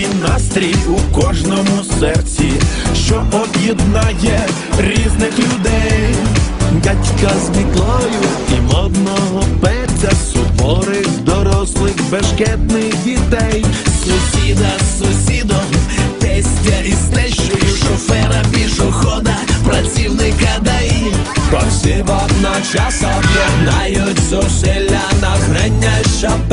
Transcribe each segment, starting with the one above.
настрій у кожному серці, що об'єднає різних людей. Дядька з міклою і модного пеця, суворих дорослих бешкетних дітей, сусіда з сусідом, тестя із тещою, шофера, пішохода, працівника ДАІ. Бо всі водночас об'єднають зусилля нагрення, щоб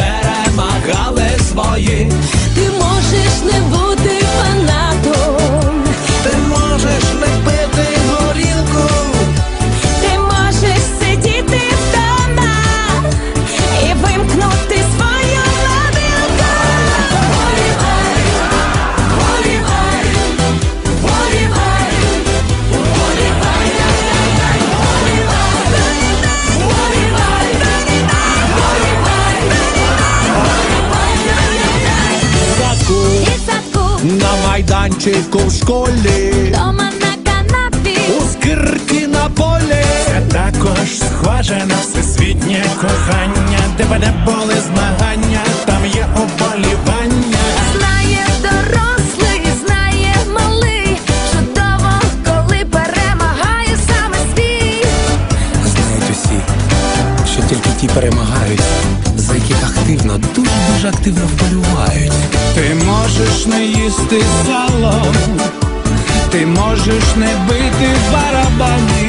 майданчику в школі, дома на канапі. у скирті на полі. Це також схоже на всесвітнє кохання, де мене були змагання, там є оболівання. Знає дорослий, знає малий, чудово, коли перемагає саме свій. Знають усі, що тільки ті перемагають, за яких активно, дуже дуже активно вболівають. Ти можеш не їсти сало, ти можеш не бити барабані,